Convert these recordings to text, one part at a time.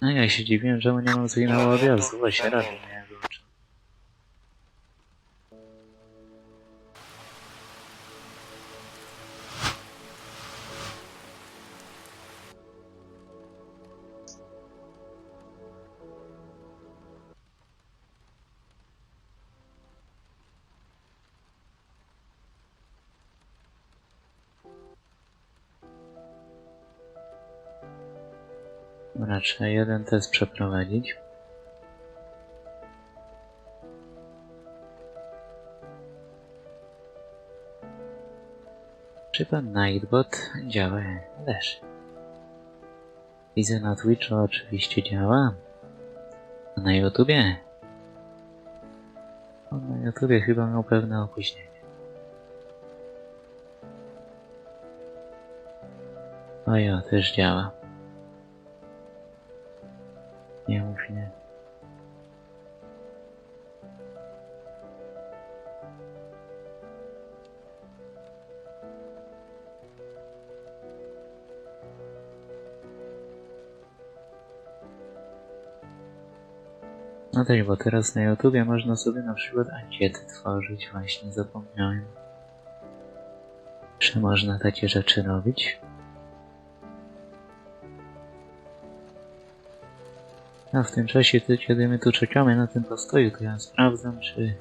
No ja się dziwiłem, że nie mam sygnału odjazdu, właśnie radio miałem wyłączone. Dobra, trzeba jeden test przeprowadzić. Czy pan Nightbot działa? Leży. Widzę na Twitchu oczywiście działa. A na YouTubie? On na YouTubie chyba miał pewne opóźnienie. O ja, też działa. No tak, bo teraz na YouTubie można sobie na przykład ankiety tworzyć, właśnie zapomniałem. Czy można takie rzeczy robić? A w tym czasie, kiedy my tu czekamy na tym postoju, to ja sprawdzam, czy...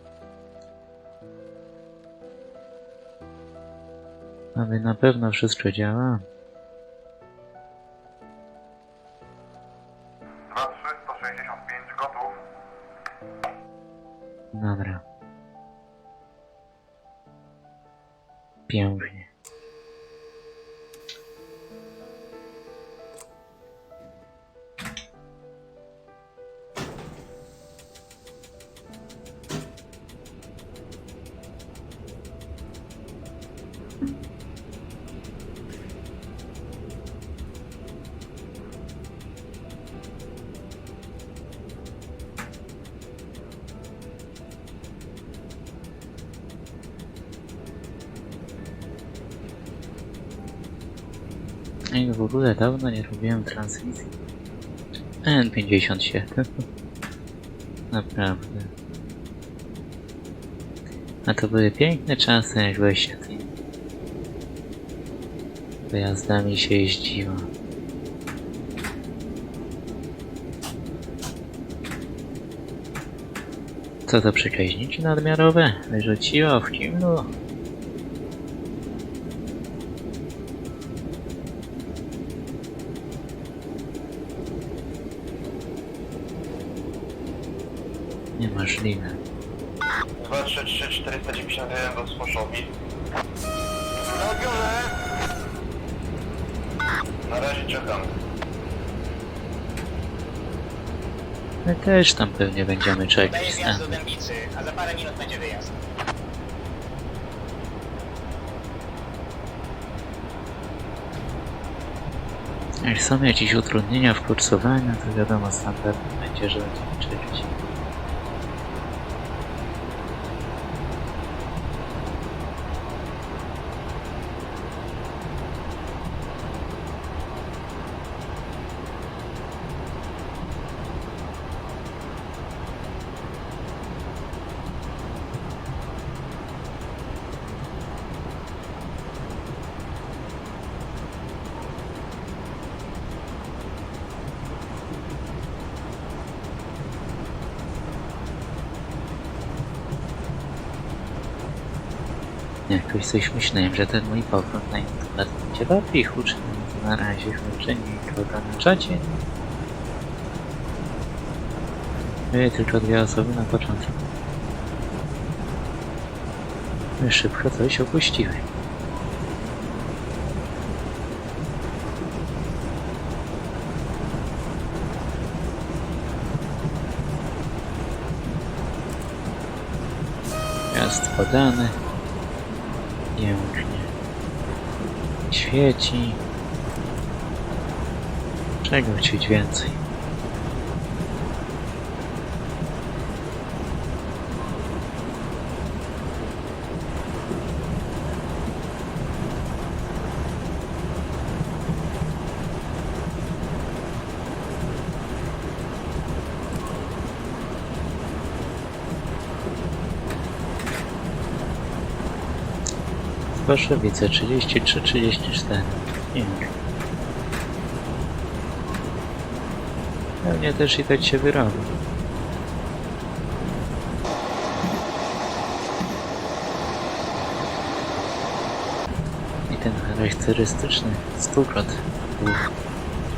Aby na pewno wszystko działa. 2365 gotów. Dobra. Pięknie. W ogóle dawno nie robiłem transmisji. N57. Naprawdę. A to były piękne czasy, jak się tymi pojazdami się jeździło. Co to przekaźniki nadmiarowe? Wyrzuciło w kimlu? Niemożliwe. 233 491 do Smoszowi. Robione! Na razie czekam. My też tam pewnie będziemy czekać. Daję wjazd Tak. do Dębicy, a za parę minut będzie wyjazd. Jak są jakieś utrudnienia w kursowaniu, to wiadomo, standardem będzie, że będziemy czekać. Jakoś coś myślałem, że ten mój powrót na YouTube będzie bardziej huczny. To na razie huczy nikogo na czacie. Były tylko dwie osoby na początku. No i Szybko coś opuściły. Gwiazd podany. Pięknie. Świeci. Czego chcieć więcej? Waszowice 33, 34. Nie wiem. Pewnie też i tak się wyrobi. I ten charakterystyczny stukot był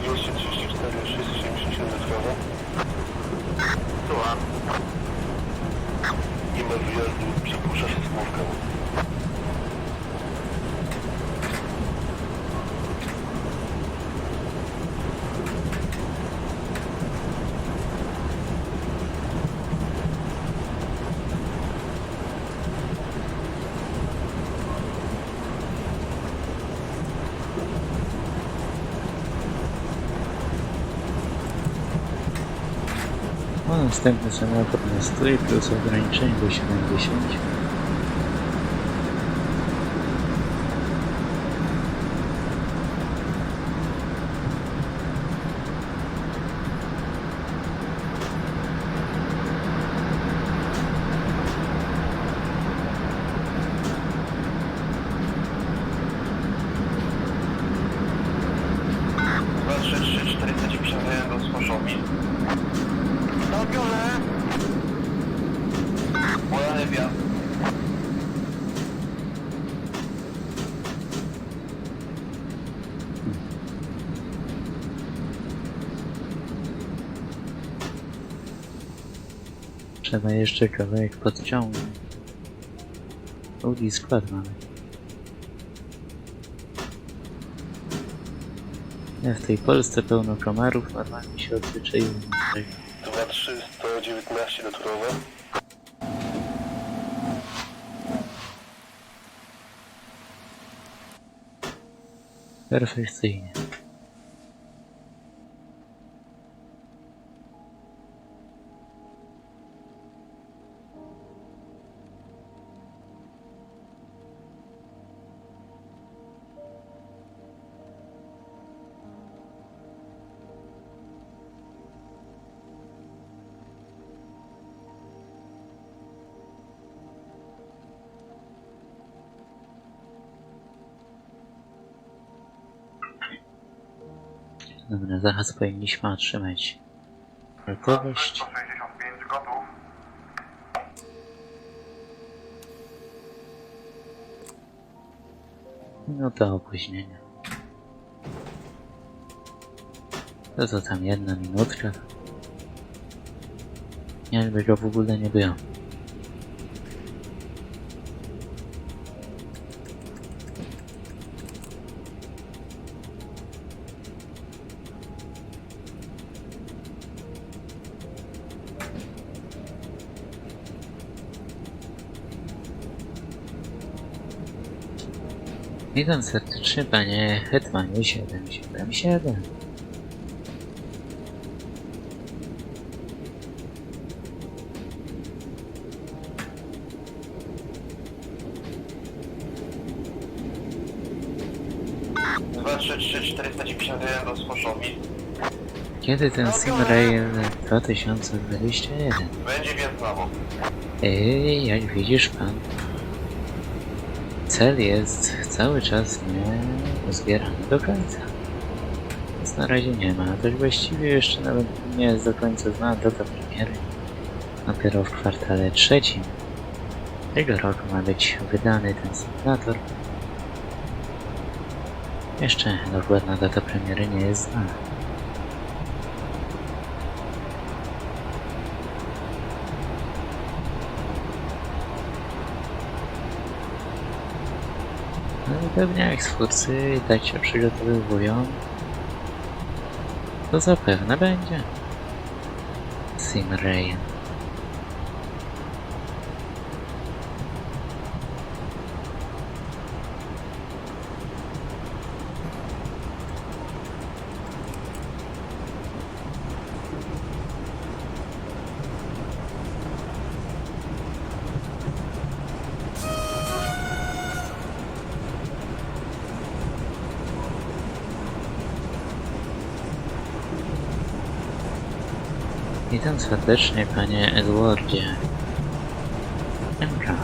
234, 677 metrowo. Słucham. Nie ma wyjazdu, przepuszcza się smówkę. No, następny samochód na stój plus ograniczenie do 70. Trzeba jeszcze kawałek podciągnąć. Długi skład mamy. Ja w tej Polsce pełno komarów normalnie się odzwyczaiłem. 2, 3, 119 do Turowa. Perfekcyjnie. Zaraz powinniśmy otrzymać gotowość. 165 gotów. Minuta opóźnienia. To co tam, jedna minutka? Jakby go w ogóle nie było. Witam serdecznie panie Hetmanie 777. Dwa, trzy, trzy, 491 do Smoszowi. Kiedy ten Simrail 2021? Będzie bok. Ej, jak widzisz pan, cel jest cały czas nie zbierany do końca. Więc na razie nie ma, też właściwie jeszcze nawet nie jest do końca znana data premiery. Dopiero w kwartale trzecim tego roku ma być wydany ten symulator. Jeszcze dokładna data premiery nie jest znana. Pewnie jak twórcy tak się przygotowywują, to zapewne będzie. Simrain. Witam serdecznie, panie Edwardzie. Emka.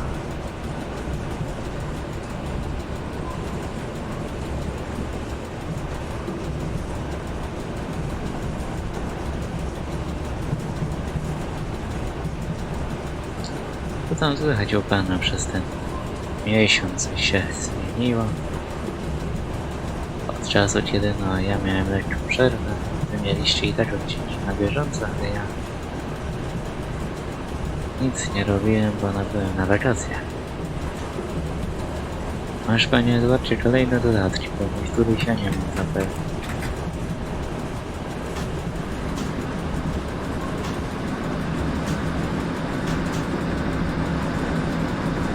Co tam słychać u pana przez ten miesiąc się zmieniło? Od czasu, kiedy no ja miałem lekką przerwę, wy mieliście i tak odcinek na bieżąco, ale ja nic nie robiłem, bo no byłem na wakacjach. Masz panie Edwardzie kolejne dodatki, bo któryś ja nie mam zapewne.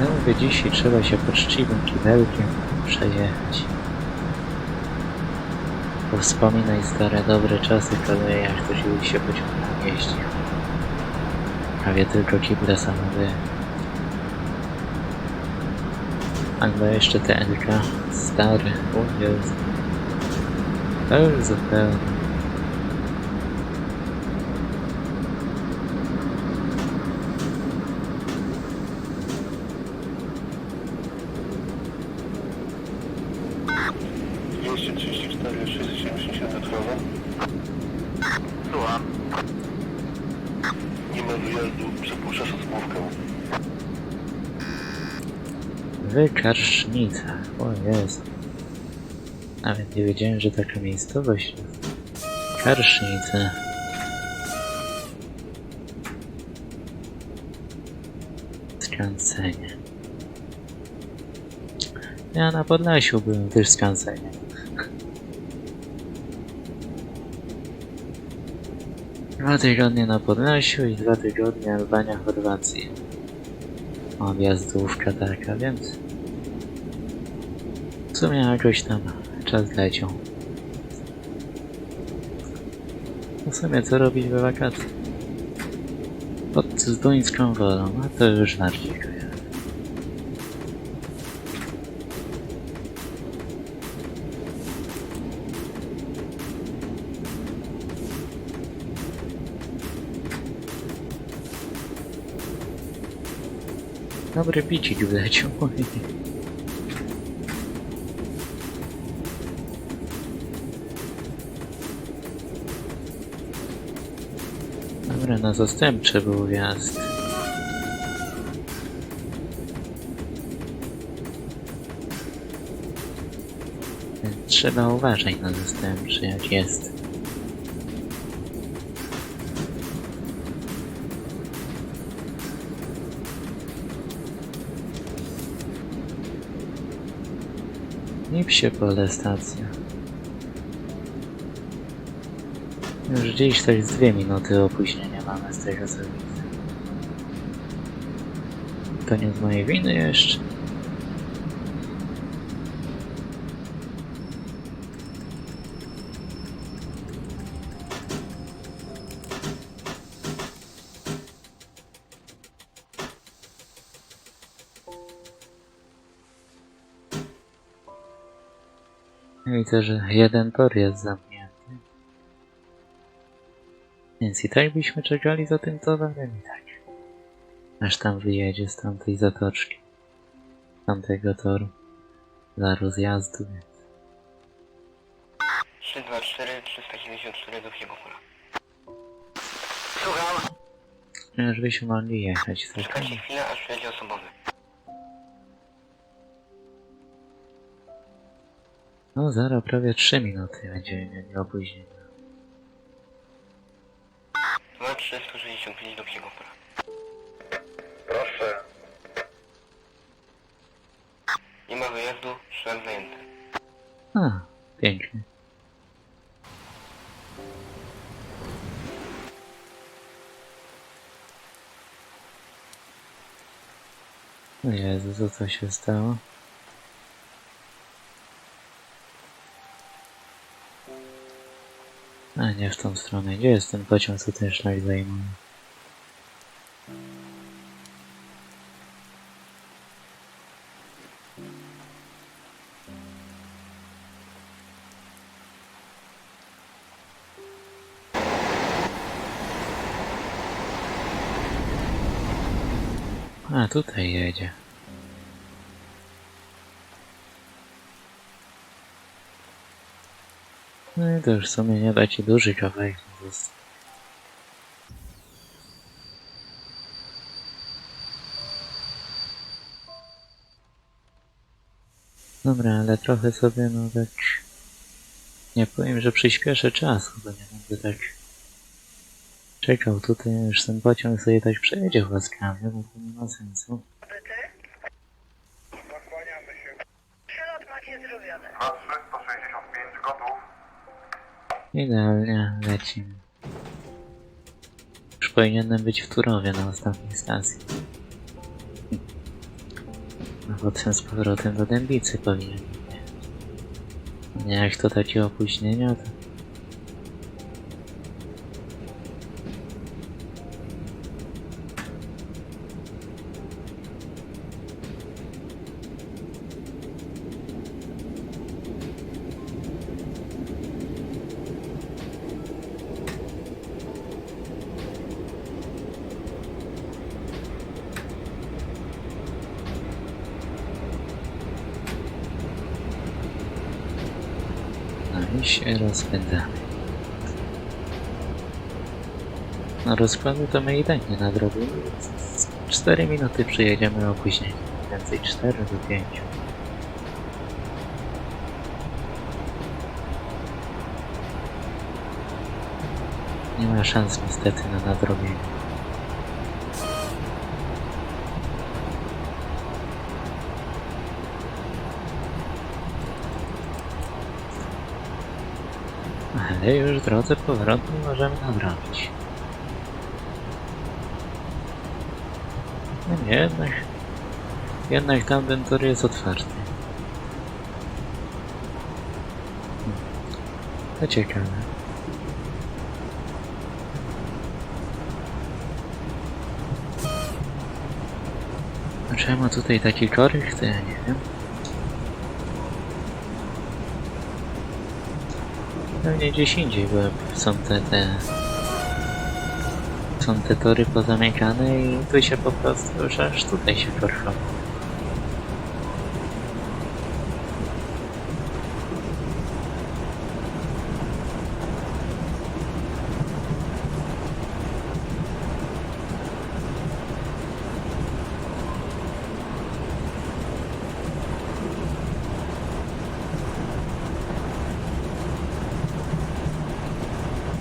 Ja mówię, dzisiaj trzeba się poczciwym kibelkiem przejechać. Wspominaj stare dobre czasy, kiedy jak to się pociągiem jeździł. Prawie tylko kible samowe. Albo jeszcze te NK stare, o Jezu. To już zupełnie. Wykarsznica. O Jezu. Nawet nie wiedziałem, że taka miejscowość jest. Karsznica. Skansenie. Ja na Podlasiu byłem też Skansenie. Dwa tygodnie na Podlasiu i dwa tygodnie Albania, Chorwacja. Objazdówka taka, więc sumie jakoś tam czas leciał. W sumie co robić we wakacje? Pod zduńską wolą, a to już kojarzę. Dobry bicik wleciał. Na zastępczy był wjazd. Trzeba uważać na zastępczy, jak jest. Nie psie pole stacja. Z dwie minuty opóźnienia mamy z tego co. To nie z mojej winy jeszcze. Widzę, że jeden tor jest zamknięty. Więc i tak byśmy czekali za tym towarem i tak. Aż tam wyjedzie z tamtej zatoczki. z Tamtego toru. Dla rozjazdu, więc 324, 394 do Piegopola. Słucham. już byśmy mogli jechać. Tak? Czekajcie chwilę, aż przyjedzie osobowy. No zaraz prawie 3 minuty będziemy mieli opóźnienia. 365 do Piegopola. Proszę. Nie ma wyjazdu, szlak zajęty. A, pięknie. O Jezu, co to się stało? A nie w tą stronę. Gdzie jest ten pociąg, co ten szlak zajmuje? tutaj jedzie. No i to już w sumie nie da ci duży kawałek został. Dobra, ale trochę sobie no tak... Nie powiem, że przyspieszę czas, chyba nie będę tak... Czekał tutaj, już ten pociąg sobie tak przejedzie łaskawie, bo to nie ma sensu. Przelot macie zrobiony. 2-3, 165, gotów. Idealnie, lecimy. Już powinienem być w Turowie na ostatniej stacji. A potem z powrotem do Dębicy powinien. Nie, jak to takie opóźnienia, to... się rozpędzamy. Na rozkładu to my i tak nie nadrobimy. 4 minuty przyjedziemy opóźnienie. Więcej 4 do 5. Nie ma szans niestety na nadrobienie. Ale już drodze powrotnej możemy nadrobić. No nie, jednak... Jednak tamten tor jest otwarty. Hmm. To ciekawe. Czemu tutaj taki korych, to ja nie wiem. Pewnie gdzieś indziej były, są te, te... Są te tory pozamykane i tu się po prostu już aż tutaj się porwało.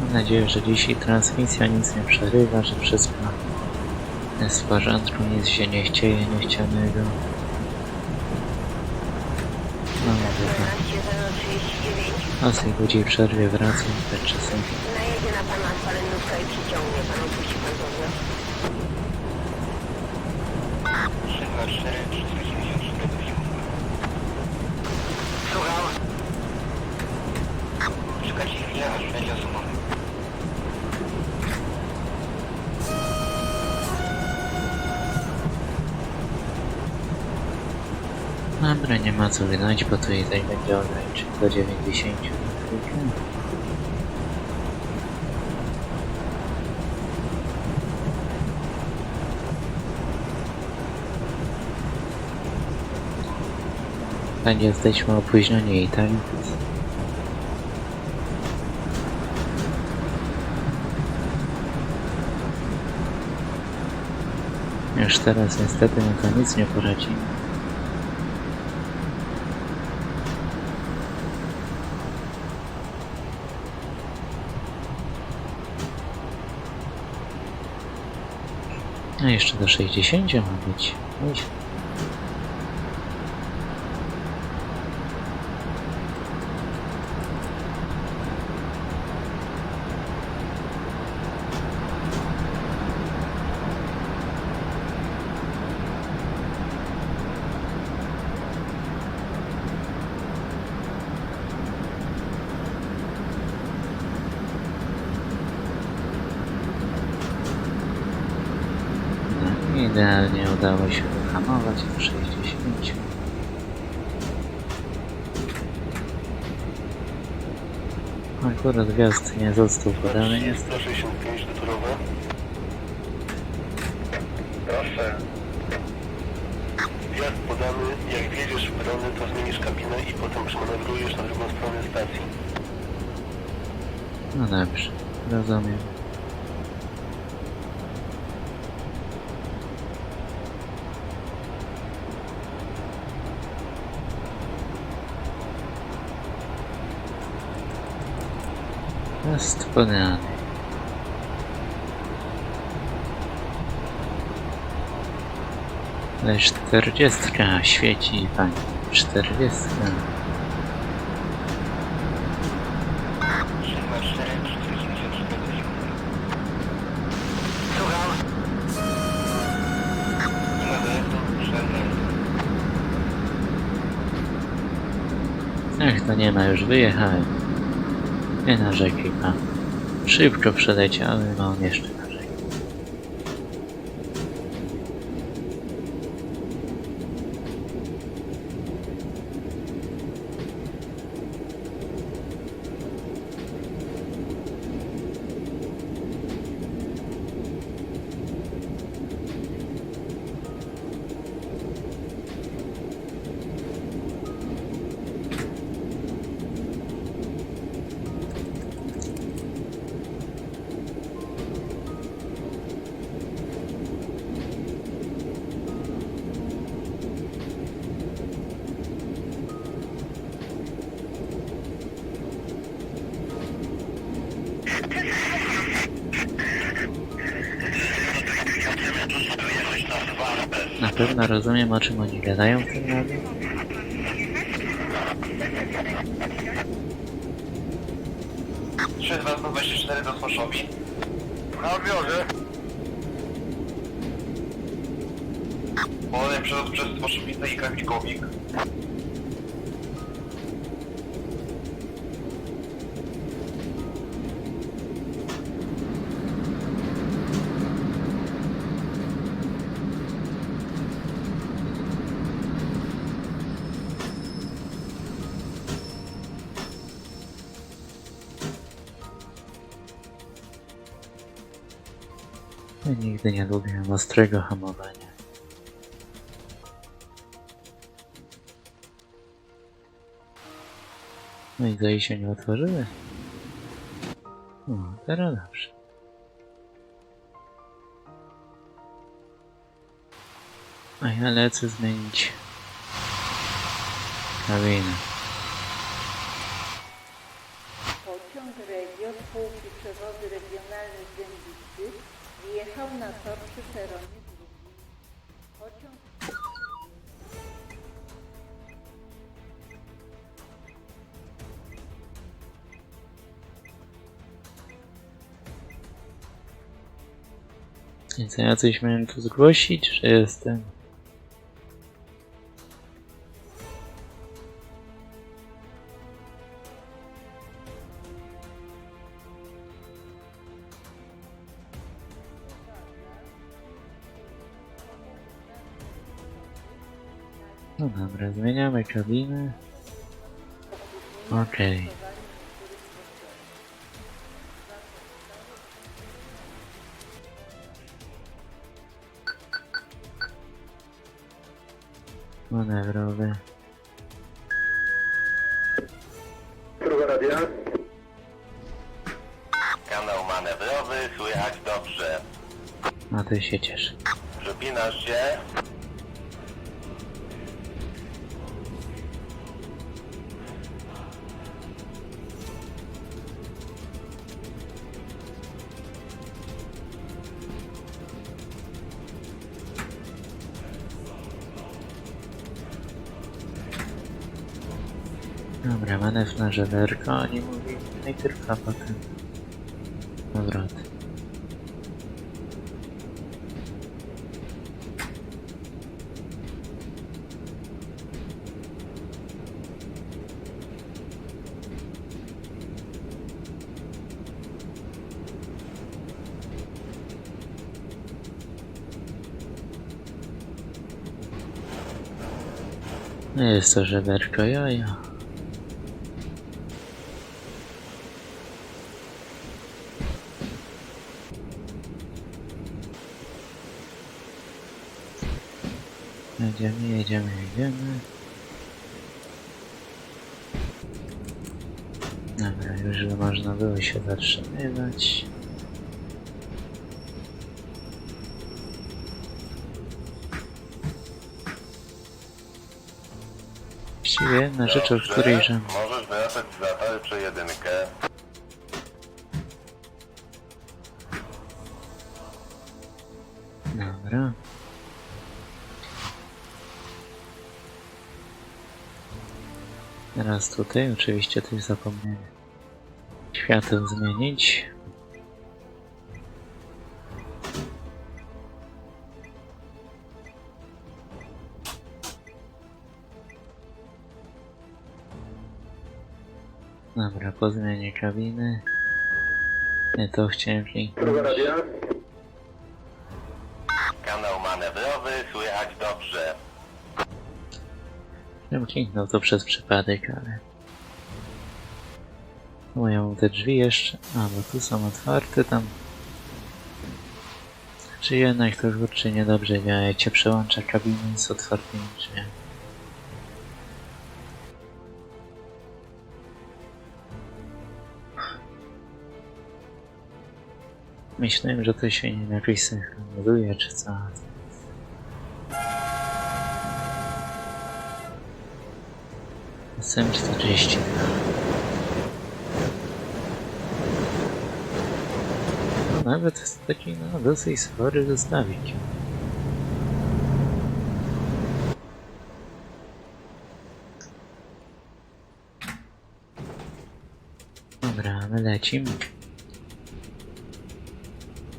Mam nadzieję, że dzisiaj transmisja nic nie przerywa, że wszystko jest w porządku, nic się nie chcieje niechcianego. No dobra. 14039. O tej godzinie przerwie wracam, tak czasem. Najedzie na i przyciągnie pan, opuści pan podmiot. 324, 394 do siłów. Słucham. Czekajcie chwilę, aż będzie. Dobra, nie ma co wydać, bo tu i tak będzie ograniczenie do 90 na chwilkę. Tak jesteśmy opóźnieni i tak. Już teraz niestety na to nic nie poradzimy. A jeszcze do 60 ma być. Oj. Idealnie udało się wyhamować do 60. Akurat gwiazd nie został podany, niestety. 165 do Turowa. Proszę. Wjazd podany, jak wjedziesz w perony, to zmienisz kabinę i potem przemanewrujesz na drugą stronę stacji. No dobrze, rozumiem. Jest podany. Ale czterdziestka świeci pani. Czterdziestka. 3 na 4, 474. Słucham. Nie ma dojazdu, żadnej. Ach, to nie ma, już wyjechałem. Nie narzekaj pan. Szybko przeleciały, on jeszcze narzeka. Na pewno rozumiem, o czym oni gadają w tym radiu. Trzy, dwa, sto dwadzieścia cztery do Smoszowi. Na odbiorze. Położenie przewód przez Smoszowicę i Krawikowik. Ja nigdy nie lubiłem ostrego hamowania. No i drzwi się nie otworzyły. O, teraz dobrze. A ja lecę zmienić kabinę. Pociąg Regio spółki Przewozy Regionalne z Dębicy przy peronie drugim. Pociąg co ja coś miałem tu zgłosić, że jestem? Dobra, zmieniamy kabinę. Okej. Manewrowy. Druga radia. Kanał manewrowy, słychać dobrze. A ty się cieszę. Przepinasz się. Dobra, manewr na żeberko, oni mówili najpierw, a potem powrot. No Jest to żeberko, jojo. Jedziemy, jedziemy, jedziemy. Dobra, już można było się zatrzymywać. Właściwie jedna rzecz, o której że... Możesz wracać za tarczę jedynkę. Teraz tutaj, oczywiście też zapomniałem świateł zmienić. Dobra, po zmianie kabiny. Nie to chciałem kliknąć. Kanał manewrowy, słychać dobrze. Bym kliknął to przez przypadek, ale... Mam te drzwi jeszcze... A, bo tu są otwarte, tam... Czy jednak to kurczę niedobrze działa, jak cię przełącza kabiny z otwartymi drzwiami. Myślałem, że to się nie jakoś synchronizuje, czy co. SM40. No, nawet jest taki no, dosyć spory zestawik. Dobra, my lecimy.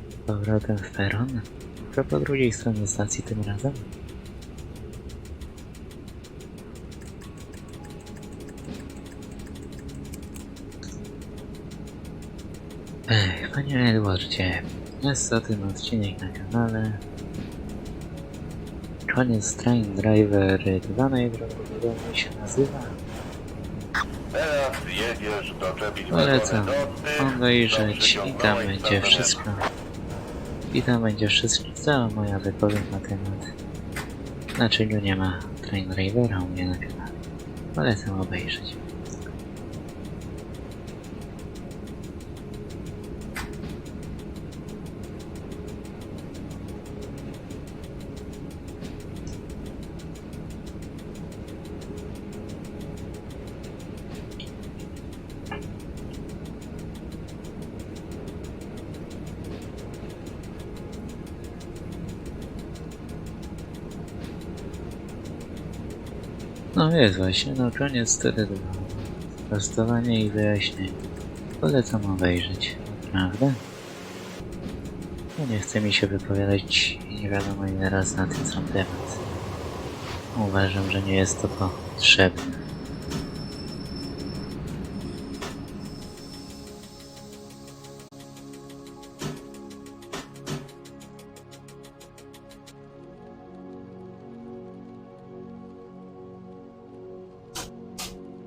Z Powrotem w peron. Tylko po drugiej stronie stacji tym razem. Panie Edwardzie, jest to ten odcinek na kanale. Koniec Train Driver 2 najprawdopodobniej się nazywa. Teraz jedziesz doczepić Polecam obejrzeć i tam będzie wszystko. I tam będzie wszystko, cała moja wypowiedź na temat. Dlaczego nie ma Train Drivera u mnie na kanale. Polecam obejrzeć. No jest właśnie, no koniec wtedy było. Prostowanie i wyjaśnienie. Polecam obejrzeć, naprawdę? No nie chce mi się wypowiadać nie wiadomo ile razy na ten sam temat. Uważam, że nie jest to potrzebne.